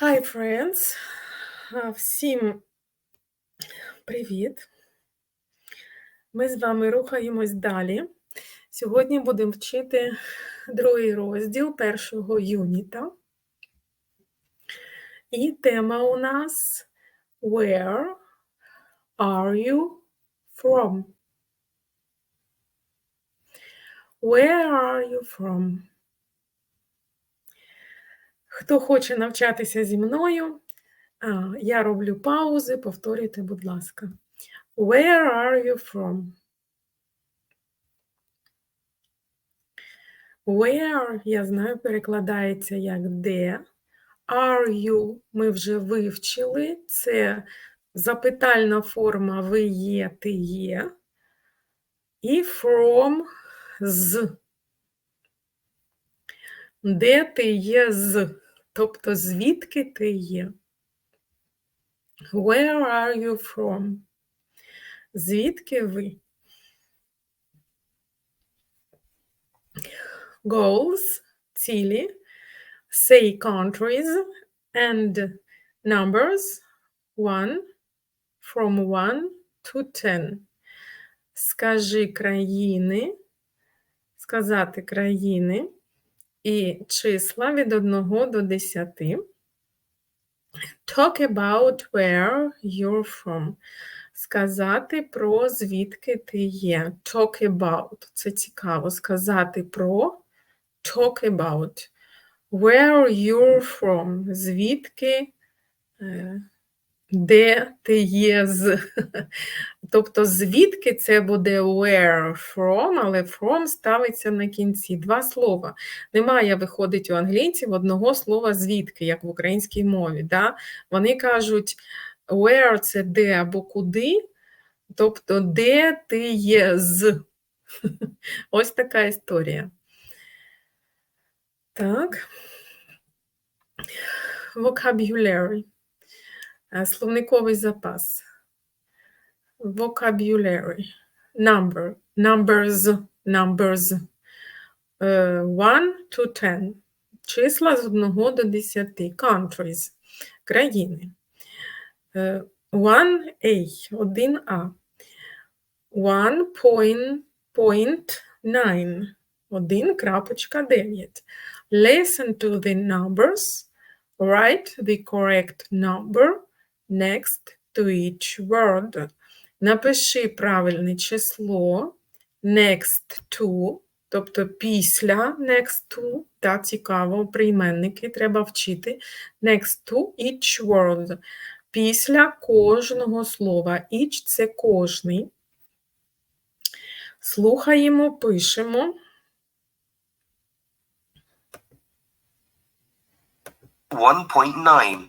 Hi, friends! Всім привіт! Ми з вами рухаємось далі. Сьогодні будемо вчити другий розділ першого юніта. І тема у нас Where are you from? Where are you from? Хто хоче навчатися зі мною, я роблю паузи, повторюйте, будь ласка. Where are you from? Where, я знаю, перекладається як де. Are you ми вже вивчили. Це запитальна форма ви є, ти є. І from з. Де ти є з? Тобто звідки ти є? Where are you from? Звідки ви? Goals, цілі, say countries and numbers 1 from 1 to 10. Скажи країни, сказати країни і числа від 1 до 10. Talk about where you're from. Сказати про звідки ти є. Talk about. Це цікаво. Сказати про talk about. Where you're from. Звідки, е, де ти є з. Тобто, звідки це буде where from, але from ставиться на кінці. Два слова. Немає, виходить у англійців одного слова звідки, як в українській мові. Да? Вони кажуть, where це де або куди, тобто де ти є з. Ось така історія. Так. Vocabulary. Е, Словниковий запас. Vocabulary. Number. Numbers. Numbers. Е, One to ten. Числа з 1 до 10. Countries. Країни. Е, One A. 1А. One point, point nine. 1.9. Listen to the numbers. Write the correct number next to each word. Напиши правильне число next to, тобто після next to, та цікаво, прийменники треба вчити. Next to each word. Після кожного слова. Each – це кожний. Слухаємо, пишемо. One point nine,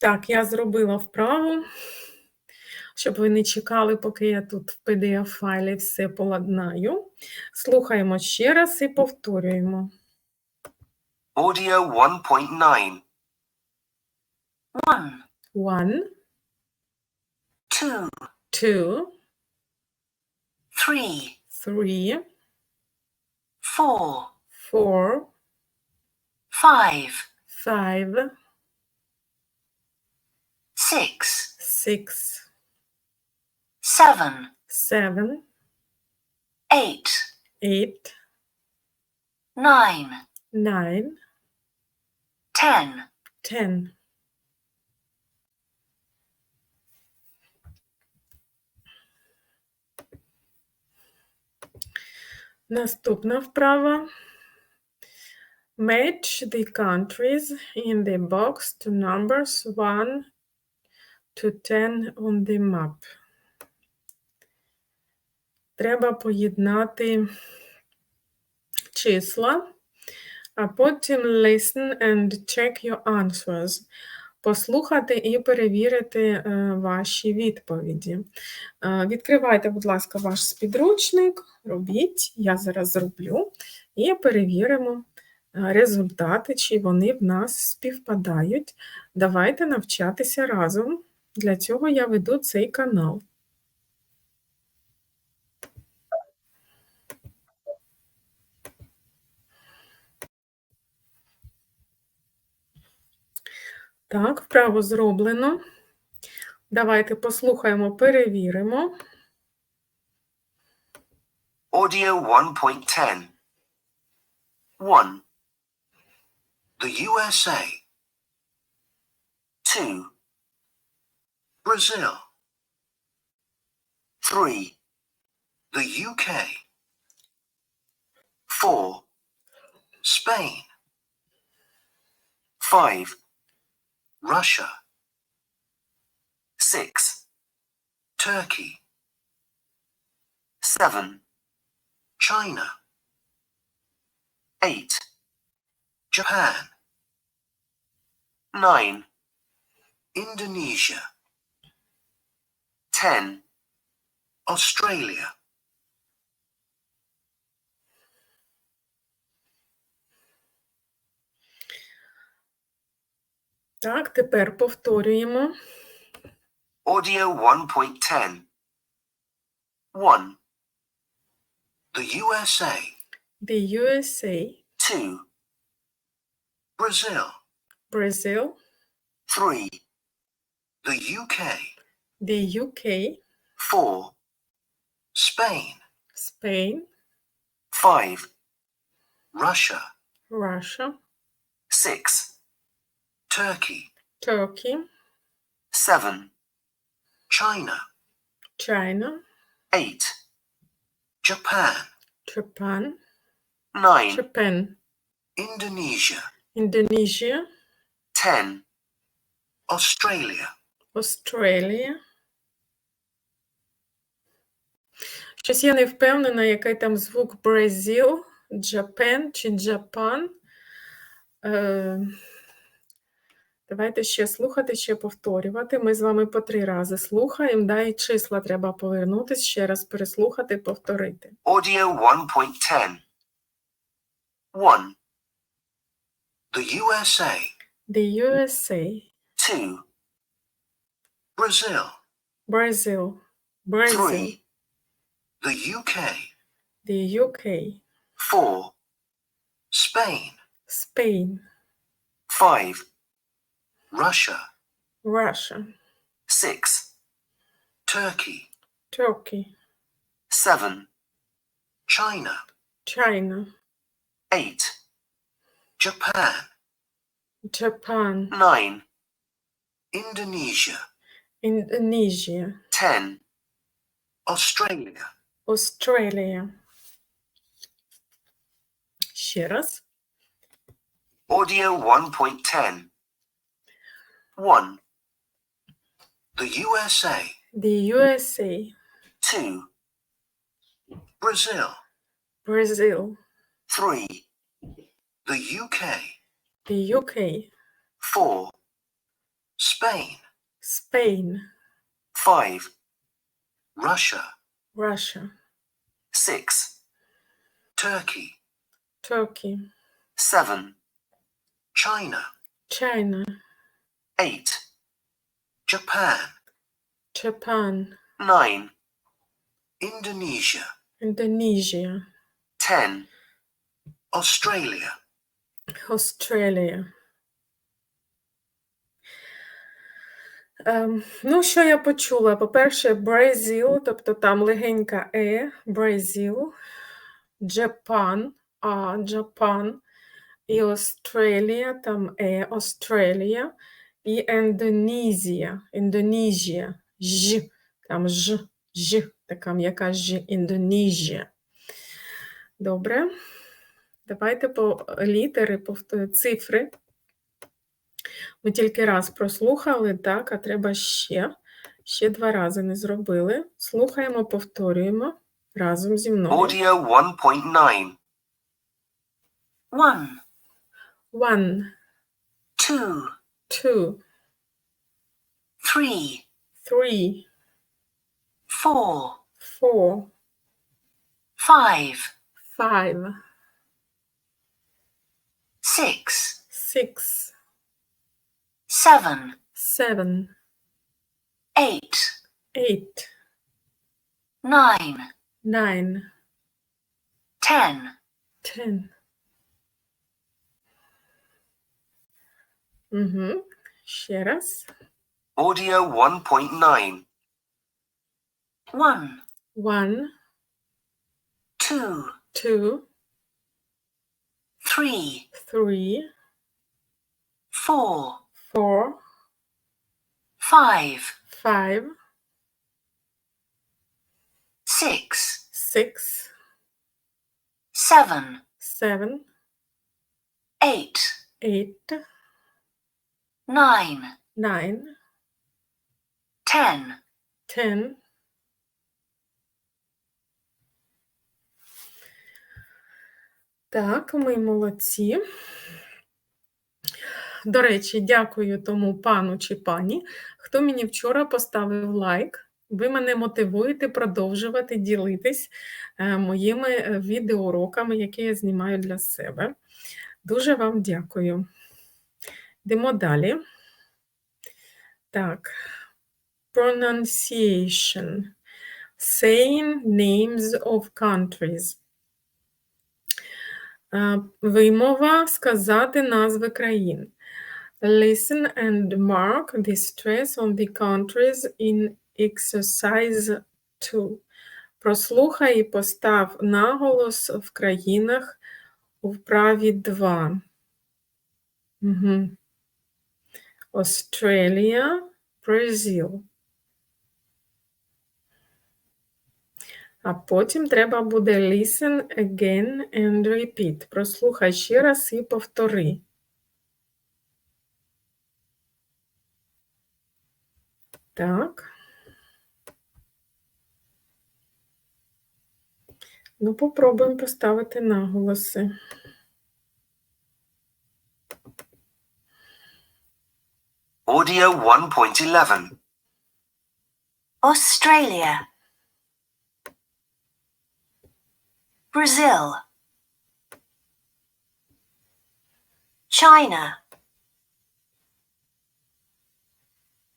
Так, я зробила вправу, щоб ви не чекали, поки я тут в PDF-файлі все поладнаю. Слухаємо ще раз і повторюємо. audio one point nine, One, One, two, two, three, three, four, four, five, five, six, six, seven, seven, eight, eight, nine, nine, ten. ten. Наступна вправа. Match the countries in the box to numbers 1 to 10 on the map. Треба поєднати числа, а потім listen and check your answers. Послухати і перевірити е, ваші відповіді. Е, Відкривайте, будь ласка, ваш спідручник, робіть, я зараз зроблю, і перевіримо е, результати, чи вони в нас співпадають. Давайте навчатися разом. Для цього я веду цей канал. Так, вправо зроблено. Давайте послухаємо, перевіримо. Audio 1.10. 1. The USA. 2. Brazil. 3. The UK. 4. Spain. 5. Russia. 6. Turkey. 7. China. 8. Japan. 9. Indonesia. 10. Australia. Так, тепер повторюємо. Audio 1.10. 1. The USA. The USA, 2. Brazil. Brazil, 3. The UK. the UK, 4. Spain. Spain, 5. Russia. Russia, 6. Turkey. Turkey, 7. China. China, 8. Japan. Japan, 9. Japan, Indonesia. Indonesia, 10. Australia. Australia. Щось я не впевнена, який там звук Brazil, Japan чи Japan. Е, давайте ще слухати, ще повторювати. Ми з вами по три рази слухаємо, да, і числа треба повернутися, ще раз переслухати, повторити. Audio 1.10. 1. The USA. The USA, 2. Brazil. Brazil, Brazil, 3. The UK. the UK, 4. Spain. Spain, 5. Russia. Russia, 6. Turkey. Turkey, 7. China. China, 8. Japan. Japan, 9. Indonesia. Indonesia, 10. Australia. Australia. Ще раз. Audio 1.10. 1. The USA. The USA, 2. Brazil. Brazil, 3. The UK. the UK, 4. Spain. Spain, 5. Russia. Russia, 6. Turkey. Turkey, 7. China. China, 8. Japan. Japan, 9. Indonesia. Indonesia, 10. Australia. Australia. Ем, ну, що я почула? По-перше, Brazil, тобто там легенька Е, Brazil, Japan, А, Japan, і Australia, там Е, Australia, і Індонезія, Індонезія, Ж, там Ж, Ж, така м'яка Ж, Індонезія. Добре. Давайте по літери, повтор- цифри. Ми тільки раз прослухали, так, а треба ще. Ще два рази не зробили. Слухаємо, повторюємо разом зі мною. Audio 1.9. one, One, two, two, three, three, four, four, five, five, six, six, seven, seven, eight, eight, nine, nine, ten, ten. Угу. Ще раз. Audio 1.9. one, One, two, two, three, three, four, four, five, five, six, six, seven, seven, eight, eight, nine, nine, ten, ten. Так, ми молодці. До речі, дякую тому пану чи пані, хто мені вчора поставив лайк. Ви мене мотивуєте продовжувати ділитись е, моїми е, відеоуроками, які я знімаю для себе. Дуже вам дякую. Йдемо далі. Так. Pronunciation. Saying names of countries. Е, Вимова сказати назви країн. Listen and mark the stress on the countries in exercise 2. Прослухай і постав наголос в країнах у вправі 2. Угу. Australia, Brazil. А потім треба буде listen again and repeat. Прослухай ще раз і повтори. Так. Ну, попробуємо поставити наголоси. Audio 1.11. Australia, Brazil, China,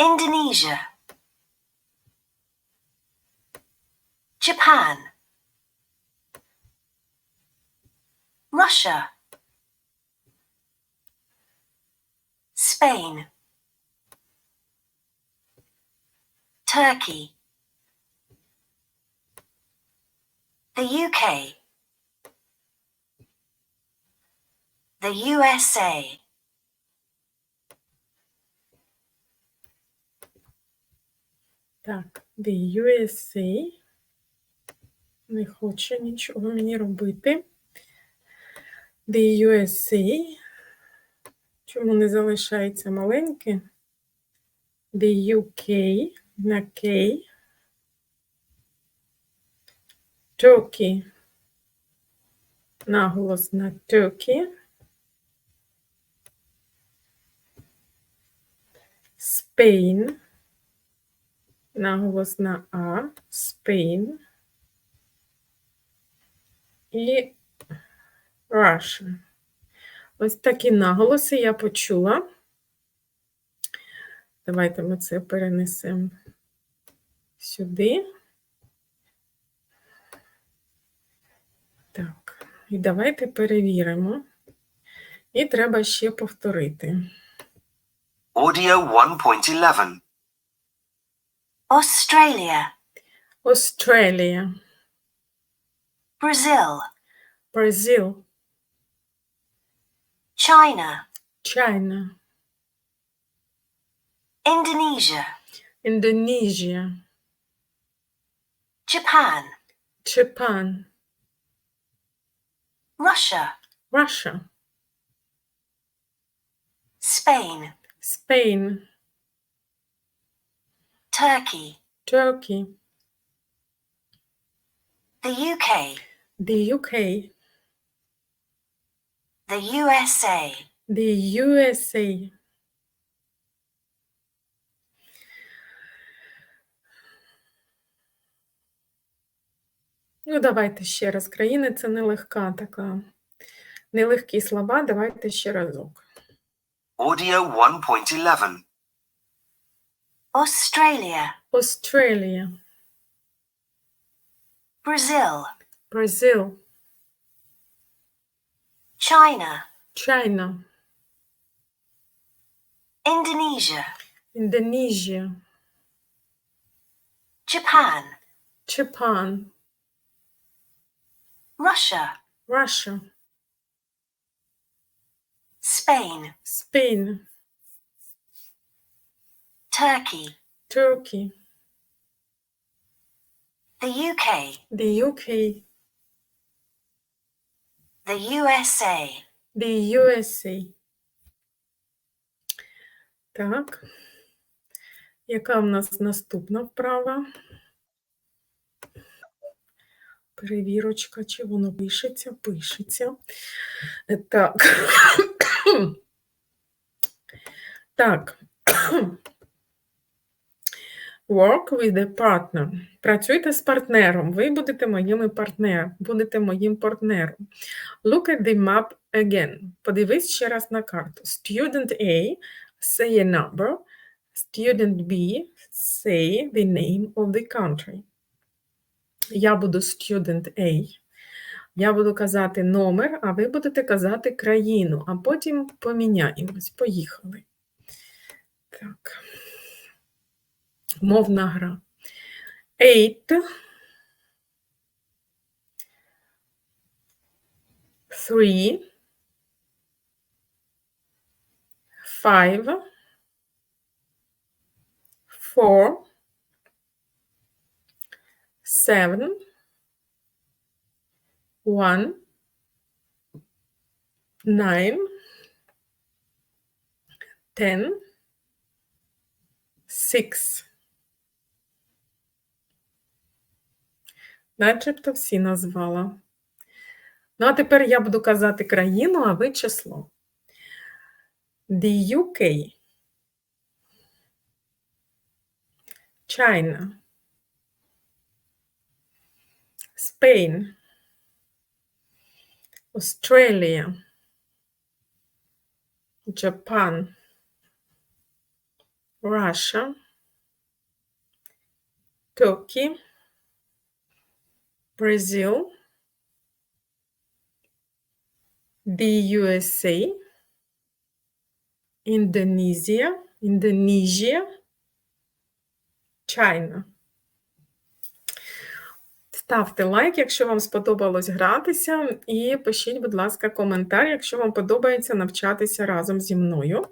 Indonesia, Japan, Russia, Spain, Turkey, the UK, the USA, Так, the USA не хоче нічого мені робити. The USA. Чому не залишається маленьке? The UK на K. Turkey. Наголос на Turkey. Spain. Наголос на А. Spain. І Russia. Ось такі наголоси я почула. Давайте ми це перенесемо сюди. Так, і давайте перевіримо. І треба ще повторити. Audio 1.11. Australia, Australia, Brazil, Brazil, China, China, Indonesia, Indonesia, Japan, Japan, Russia, Russia, Spain, Spain, Turkey, Turkey, the UK, the UK, the USA, the USA. Ну, давайте ще раз. Країни це нелегка така. Нелегкі слова. Давайте ще разок. Audio 1.11. Australia, Australia, Brazil, Brazil, China, China, Indonesia, Indonesia, Japan, Japan, Russia, Russia, Spain, Spain, Turkey, Turkey, the UK, the UK, the USA, the USA. Так. Яка в нас наступна вправа? Перевірочка, чи воно пишеться? Пишеться. Е, Так. Так. Work with a partner. Працюйте з партнером. Ви будете моїми партнером. Будете моїм партнером. Look at the map again. Подивись ще раз на карту. Student A say a number. Student B say the name of the country. Я буду student A. Я буду казати номер, а ви будете казати країну, а потім поміняємось. Поїхали. Так. Мовна гра. Eight. Three. Five. Four. Seven. One. Nine. Ten. Six. Начебто всі назвала. Ну, а тепер я буду казати країну, а ви число. The UK. China. Spain. Australia. Japan. Russia. Turkey. Brazil. The USA. Indonesia. Indonesia. China. Ставте лайк, якщо вам сподобалось гратися, і пишіть, будь ласка, коментар, якщо вам подобається навчатися разом зі мною.